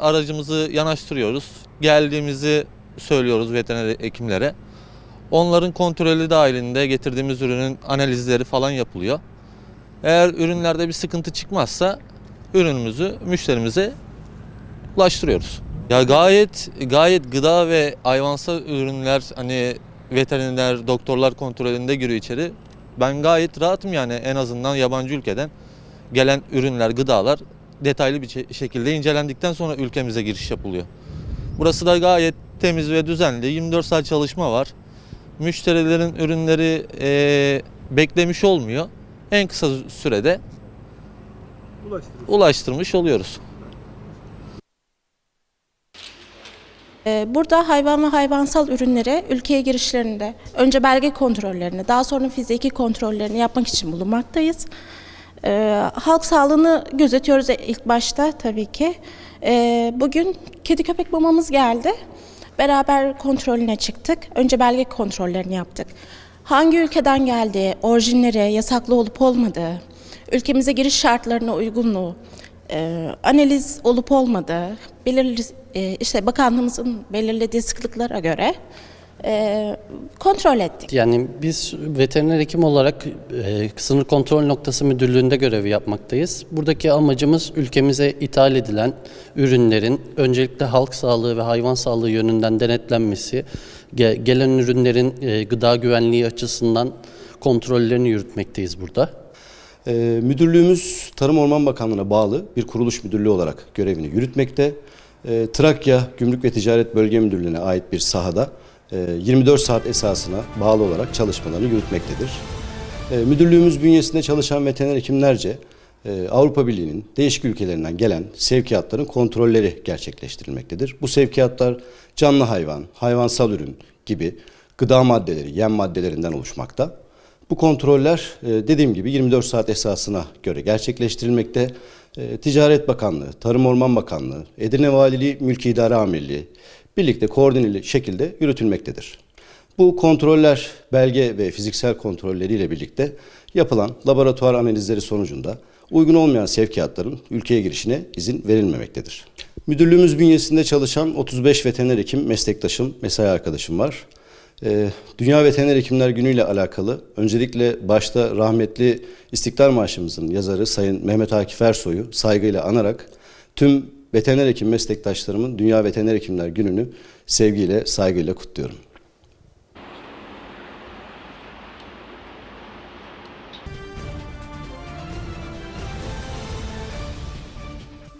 aracımızı yanaştırıyoruz. Geldiğimizi söylüyoruz veteriner hekimlere. Onların kontrolü dahilinde getirdiğimiz ürünün analizleri falan yapılıyor. Eğer ürünlerde bir sıkıntı çıkmazsa ürünümüzü müşterimize ulaştırıyoruz. Ya gayet gayet gıda ve hayvansal ürünler hani veteriner doktorlar kontrolünde giriyor içeri. Ben gayet rahatım yani en azından yabancı ülkeden gelen ürünler, gıdalar detaylı bir şe- şekilde incelendikten sonra ülkemize giriş yapılıyor. Burası da gayet temiz ve düzenli. 24 saat çalışma var. Müşterilerin ürünleri eee, beklemiş olmuyor. En kısa sürede ulaştırmış oluyoruz. Ee, Burada hayvan ve hayvansal ürünlere ülkeye girişlerinde önce belge kontrollerini, daha sonra fiziki kontrollerini yapmak için bulunmaktayız. Ee, halk sağlığını gözetiyoruz ilk başta tabii ki. Ee, bugün kedi köpek mamamız geldi. Beraber kontrolüne çıktık. Önce belge kontrollerini yaptık. Hangi ülkeden geldiği, orijinleri, yasaklı olup olmadığı, ülkemize giriş şartlarına uygunluğu, e, analiz olup olmadığı, belirli e, işte bakanlığımızın belirlediği sıklıklara göre e, kontrol ettik. Yani biz veteriner hekim olarak e, sınır kontrol noktası müdürlüğünde görevi yapmaktayız. Buradaki amacımız ülkemize ithal edilen ürünlerin öncelikle halk sağlığı ve hayvan sağlığı yönünden denetlenmesi, ge- gelen ürünlerin e, gıda güvenliği açısından kontrollerini yürütmekteyiz burada. Ee, Müdürlüğümüz Tarım Orman Bakanlığı'na bağlı bir kuruluş müdürlüğü olarak görevini yürütmekte. Ee, Trakya Gümrük ve Ticaret Bölge Müdürlüğü'ne ait bir sahada e, 24 saat esasına bağlı olarak çalışmalarını yürütmektedir. Ee, Müdürlüğümüz bünyesinde çalışan veteriner hekimlerce e, Avrupa Birliği'nin değişik ülkelerinden gelen sevkiyatların kontrolleri gerçekleştirilmektedir. Bu sevkiyatlar canlı hayvan, hayvansal ürün gibi gıda maddeleri, yem maddelerinden oluşmakta. Bu kontroller e, dediğim gibi 24 saat esasına göre gerçekleştirilmekte. E, Ticaret Bakanlığı, Tarım Orman Bakanlığı, Edirne Valiliği Mülki İdare Amirliği birlikte koordineli şekilde yürütülmektedir. Bu kontroller belge ve fiziksel kontrolleriyle birlikte yapılan laboratuvar analizleri sonucunda uygun olmayan sevkiyatların ülkeye girişine izin verilmemektedir. Müdürlüğümüz bünyesinde çalışan 35 veteriner hekim meslektaşım, mesai arkadaşım var. Ee, Dünya Veteriner Hekimler Günü ile alakalı öncelikle başta rahmetli İstiklal Marşımızın yazarı Sayın Mehmet Akif Ersoy'u saygıyla anarak tüm veteriner hekim meslektaşlarımın Dünya Veteriner Hekimler Günü'nü sevgiyle, saygıyla kutluyorum.